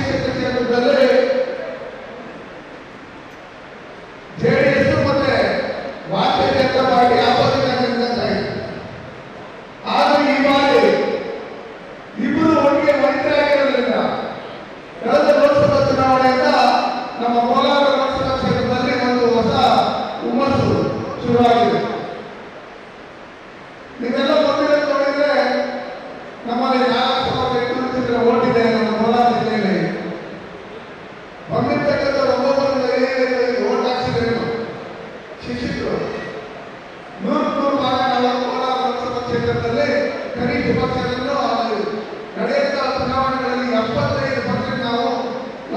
yang saya kerjakan adalah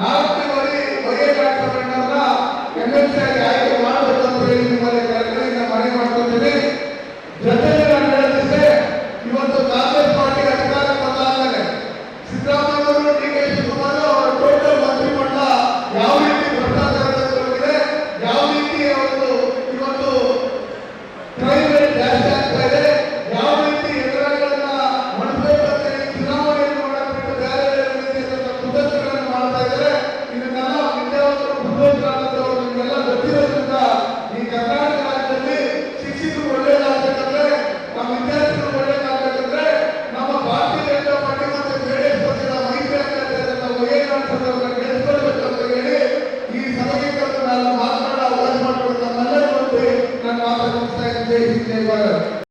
ನಾಲ್ಕು ಬರೀ ಒಳ್ಳೆ ಡಾಕ್ಟರ್ ಬಂದವರ ಎಂ ಎಲ್ ಸಿ ಆಗಿ